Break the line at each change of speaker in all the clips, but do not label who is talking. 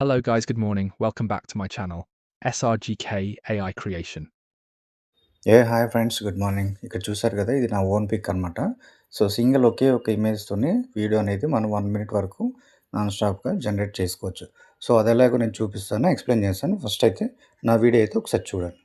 Hello guys, good morning. Welcome back to my channel, SRGK AI Creation.
Hey hi friends good morning ఇక్కడ చూసారు కదా ఇది నా own pic అనమాట so single ఒకే ఒక ఇమేజ్తోనే వీడియో అనేది మనం వన్ మినిట్ వరకు నాన్ స్టాప్గా జనరేట్ చేసుకోవచ్చు. సో అది ఎలాగో నేను చూపిస్తాను ఎక్స్ప్లెయిన్ చేస్తాను. ఫస్ట్ అయితే నా వీడియో అయితే ఒకసారి చూడండి.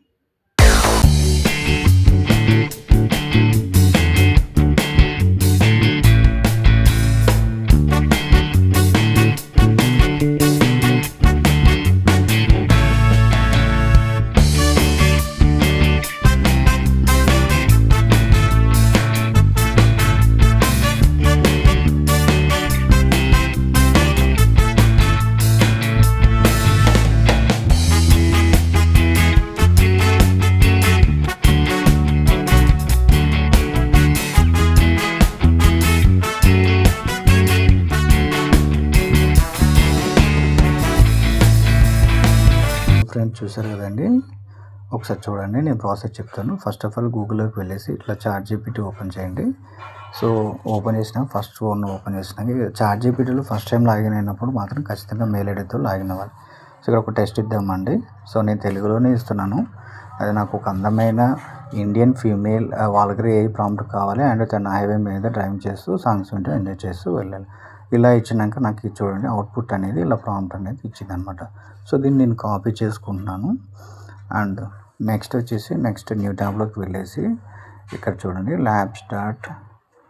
ఫ్రెండ్స్ చూసారు కదండి? ఒకసారి చూడండి నేను ప్రాసెస్ చెప్తాను. ఫస్ట్ ఆఫ్ ఆల్ గూగుల్లోకి వెళ్ళేసి ఇట్లా చార్ట్ జీపీటీ ఓపెన్ చేయండి. సో ఓపెన్ చేసిన ఫస్ట్ ఫోన్ ఓపెన్ చేసినాక చార్ట్ జీపీటీలో ఫస్ట్ టైం లాగిన్ అయినప్పుడు మాత్రం ఖచ్చితంగా మెయిల్ ఐడితో లాగిన్ అవ్వాలి. సో ఇక్కడ ఒక టెస్ట్ ఇద్దామండి. సో నేను తెలుగులోనే ఇస్తున్నాను. అది నాకు ఒక అందమైన ఇండియన్ ఫీమేల్ వాళ్ళకి ఏ ప్రాంప్ట్ కావాలి అండ్ తన హైవే మీద డ్రైవ్ చేస్తూ సాంగ్స్ వింటూ ఎంజాయ్ చేస్తూ వెళ్ళాలి. ఇలా ఇచ్చినాక నాకు ఇది చూడండి అవుట్పుట్ అనేది ఇలా ప్రాంప్ట్ అనేది ఇచ్చింది అనమాట సో దీన్ని నేను కాపీ చేసుకుంటున్నాను. అండ్ నెక్స్ట్ వచ్చేసి నెక్స్ట్ న్యూ ట్యాబ్లోకి వెళ్ళేసి ఇక్కడ చూడండి ల్యాబ్ స్టార్ట్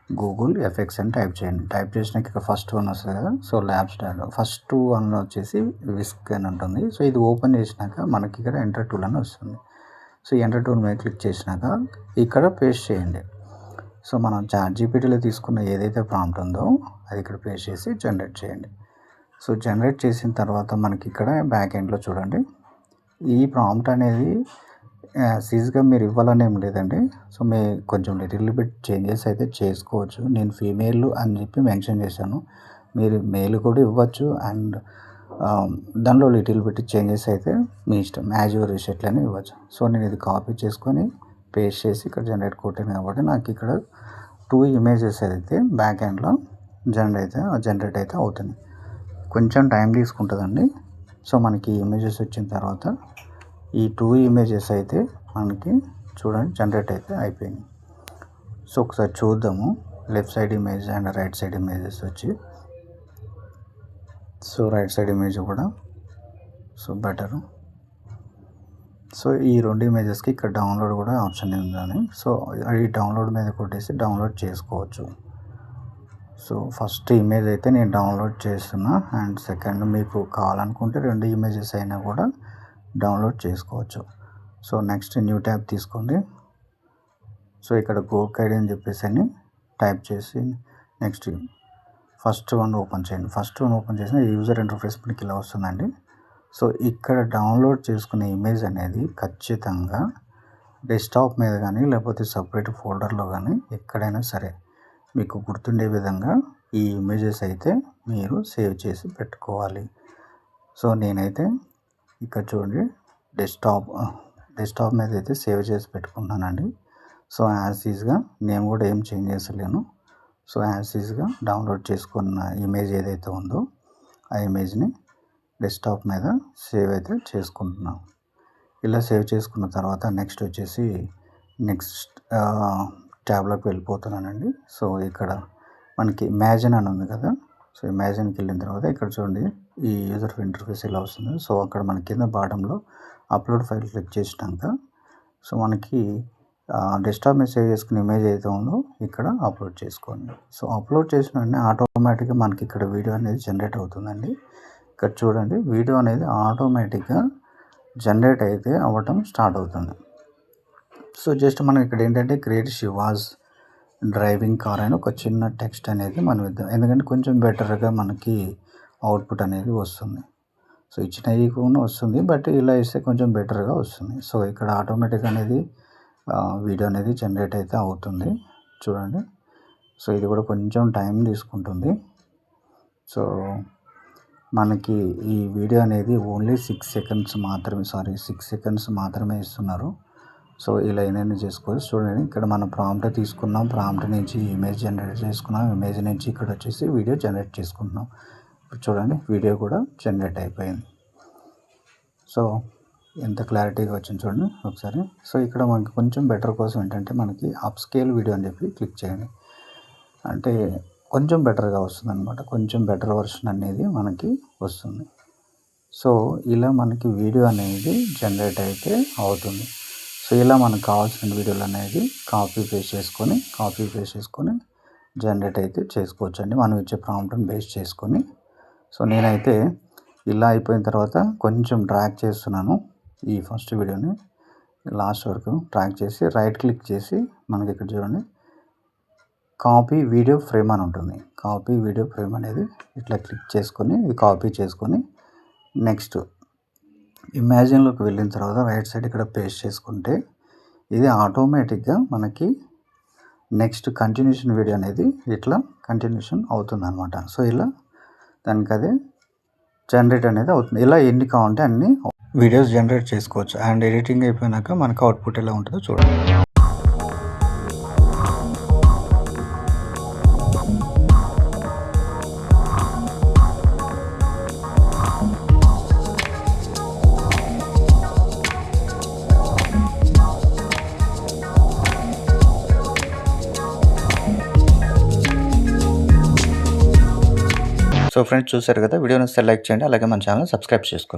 గూగుల్ ఎఫెక్ట్స్ అని టైప్ చేయండి. టైప్ చేసినాక ఇక్కడ ఫస్ట్ వన్ వస్తుంది కదా so lab start first one వచ్చేసి విస్క్ అని ఉంటుంది. సో ఇది ఓపెన్ చేసినాక మనకి ఇక్కడ ఎంటర్ టూల్ అని వస్తుంది. సో ఎంటర్ టూల్ మీద క్లిక్ చేసినాక ఇక్కడ పేస్ట్ చేయండి. సో మనం చార్ట్ జీపీటీలో తీసుకున్న ఏదైతే ప్రాంప్ట్ ఉందో అది ఇక్కడ పేస్ట్ చేసి జనరేట్ చేయండి. సో జనరేట్ చేసిన తర్వాత మనకి ఇక్కడ బ్యాక్ ఎండ్లో చూడండి. ఈ ప్రాంప్ట్ అనేది సీజ్గా మీరు ఇవ్వాలని ఏం లేదండి. సో మీ కొంచెం లిటిల్ బిట్ చేంజెస్ అయితే చేసుకోవచ్చు. నేను ఫీమేల్ అని చెప్పి మెన్షన్ చేశాను. మీరు మేల్ కూడా ఇవ్వచ్చు. అండ్ దానిలో లిటిల్ బిట్ చేంజెస్ అయితే మీ ఇష్టం. యాజ్ యువర్ రిసెట్లని ఇవ్వచ్చు. సో నేను ఇది కాపీ చేసుకొని పేస్ట్ చేసి ఇక్కడ జనరేట్ కొట్టాను కాబట్టి నాకు ఇక్కడ టూ ఇమేజెస్ అయితే బ్యాక్ ఎండ్లో జనరేట్ అయితే జనరేట్ అయితే అవుతుంది కొంచెం టైం తీసుకుంటుందండి. సో మనకి ఇమేజెస్ వచ్చిన తర్వాత ఈ టూ ఇమేజెస్ అయితే మనకి చూడండి జనరేట్ అయితే అయిపోయింది సో ఒకసారి చూద్దాము. Left side image and right side images వచ్చి. సో రైట్ సైడ్ ఇమేజ్ కూడా. So better. సో ఈ రెండు ఇమేజెస్కి ఇక్కడ డౌన్లోడ్ కూడా ఆప్షన్ ఉందని. సో ఈ డౌన్లోడ్ మీద కొట్టేసి డౌన్లోడ్ చేసుకోవచ్చు. సో ఫస్ట్ ఇమేజ్ అయితే నేను డౌన్లోడ్ చేస్తున్నా. అండ్ సెకండ్ మీకు కావాలనుకుంటే రెండు ఇమేజెస్ అయినా కూడా డౌన్లోడ్ చేసుకోవచ్చు. సో నెక్స్ట్ న్యూ ట్యాబ్ తీసుకోండి. సో ఇక్కడ గోక్ ఐడి అని చెప్పేసి అని టైప్ చేసి నెక్స్ట్ ఫస్ట్ వన్ ఓపెన్ చేయండి. ఫస్ట్ వన్ ఓపెన్ చేసిన యూజర్ ఇంటర్ఫేస్ మనకి ఇలా వస్తుందండి. సో ఇక్కడ డౌన్లోడ్ చేసుకునే ఇమేజ్ అనేది ఖచ్చితంగా డెస్క్టాప్ మీద కానీ లేకపోతే సపరేట్ ఫోల్డర్లో కానీ ఎక్కడైనా సరే మీకు గుర్తుండే విధంగా ఈ ఇమేజెస్ అయితే మీరు సేవ్ చేసి పెట్టుకోవాలి. సో నేనైతే ఇక్కడ చూడండి డెస్క్టాప్ డెస్క్టాప్ మీద అయితే సేవ్ చేసి పెట్టుకున్నానండి సో యాజ్ ఈజ్గా నేను కూడా ఏం చేంజ్ చేసలేను. సో యాజ్ ఈజ్గా డౌన్లోడ్ చేసుకున్న ఇమేజ్ ఏదైతే ఉందో ఆ ఇమేజ్ని డెస్క్టాప్ మీద సేవ్ అయితే చేసుకుంటున్నాం. ఇలా సేవ్ చేసుకున్న తర్వాత నెక్స్ట్ వచ్చేసి నెక్స్ట్ ట్యాబ్లోకి వెళ్ళిపోతున్నానండి. సో ఇక్కడ మనకి ఇమాజిన్ అని ఉంది కదా. సో ఇమాజిన్కి వెళ్ళిన తర్వాత ఇక్కడ చూడండి ఈ యూజర్ ఇంటర్ఫేస్ ఇలా వస్తుంది. సో అక్కడ మన కింద బాటంలో అప్లోడ్ ఫైల్ క్లిక్ చేసినాక సో మనకి డెస్క్టాప్ మీద సేవ్ చేసుకున్న ఇమేజ్ అయితే ఉందో ఇక్కడ అప్లోడ్ చేసుకోండి. సో అప్లోడ్ చేసిన వెంటనే ఆటోమేటిక్గా మనకి ఇక్కడ వీడియో అనేది జనరేట్ అవుతుందండి. ఇక్కడ చూడండి వీడియో అనేది ఆటోమేటిక్గా జనరేట్ అయితే అవ్వటం స్టార్ట్ అవుతుంది. సో జస్ట్ మనం ఇక్కడ ఏంటంటే క్రియేట్ శివాజ్ డ్రైవింగ్ కార్ అని ఒక చిన్న టెక్స్ట్ అనేది మనం ఇద్దాం. ఎందుకంటే కొంచెం బెటర్గా మనకి అవుట్పుట్ అనేది వస్తుంది. సో ఇచ్చిన కూడా వస్తుంది బట్ ఇలా ఇస్తే కొంచెం బెటర్గా వస్తుంది. సో ఇక్కడ ఆటోమేటిక్ అనేది వీడియో అనేది జనరేట్ అయితే అవుతుంది. చూడండి. సో ఇది కూడా కొంచెం టైం తీసుకుంటుంది. సో మనకి ఈ వీడియో అనేది ఓన్లీ సిక్స్ సెకండ్స్ మాత్రమే సారీ సిక్స్ సెకండ్స్ మాత్రమే ఇస్తున్నారు. సో ఇలా ఏమైనా చేసుకోవచ్చు చూడండి. ఇక్కడ మనం ప్రాంప్ట్ తీసుకున్నాం. ప్రాంప్ట్ నుంచి ఇమేజ్ జనరేట్ చేసుకున్నాం. ఇమేజ్ నుంచి ఇక్కడ వచ్చేసి వీడియో జనరేట్ చేసుకుంటున్నాం. ఇప్పుడు చూడండి వీడియో కూడా జనరేట్ అయిపోయింది. సో ఎంత క్లారిటీగా వచ్చింది చూడండి ఒకసారి. సో ఇక్కడ మనకి కొంచెం బెటర్ కోసం ఏంటంటే మనకి అప్ స్కేల్ వీడియో అని చెప్పి క్లిక్ చేయండి. అంటే కొంచెం బెటర్గా వస్తుంది అనమాట కొంచెం బెటర్ వర్షన్ అనేది మనకి వస్తుంది. సో ఇలా మనకి వీడియో అనేది జనరేట్ అయితే అవుతుంది. సో ఇలా మనకు కావాల్సిన వీడియోలు అనేది కాపీ పేస్ట్ చేసుకొని కాపీ పేస్ట్ చేసుకొని జనరేట్ అయితే చేసుకోవచ్చు అండి మనం ఇచ్చే ప్రాంప్ట్ని బేస్ చేసుకొని. సో నేనైతే ఇలా అయిపోయిన తర్వాత కొంచెం ట్రాక్ చేస్తున్నాను ఈ ఫస్ట్ వీడియోని. లాస్ట్ వరకు ట్రాక్ చేసి రైట్ క్లిక్ చేసి మనకి ఇక్కడ చూడండి. కాపీ వీడియో ఫ్రేమ్ అని ఉంటుంది. కాపీ వీడియో ఫ్రేమ్ అనేది ఇట్లా క్లిక్ చేసుకొని కాపీ చేసుకొని నెక్స్ట్ ఇమాజిన్లోకి వెళ్ళిన తర్వాత రైట్ సైడ్ ఇక్కడ పేస్ట్ చేసుకుంటే ఇది ఆటోమేటిక్గా మనకి నెక్స్ట్ కంటిన్యూషన్ వీడియో అనేది ఇట్లా కంటిన్యూషన్ అవుతుంది అనమాట సో ఇలా దానికి అదే జనరేట్ అనేది అవుతుంది. ఇలా ఎన్ని కావాలంటే అన్ని వీడియోస్ జనరేట్ చేసుకోవచ్చు. అండ్ ఎడిటింగ్ అయిపోయినాక మనకు అవుట్పుట్ ఎలా ఉంటుందో చూడండి. సో ఫ్రెండ్స్ చూసారు కదా వీడియోని లైక్ చేయండి అలాగే మన ఛానల్ సబ్స్క్రైబ్ చేసుకోండి.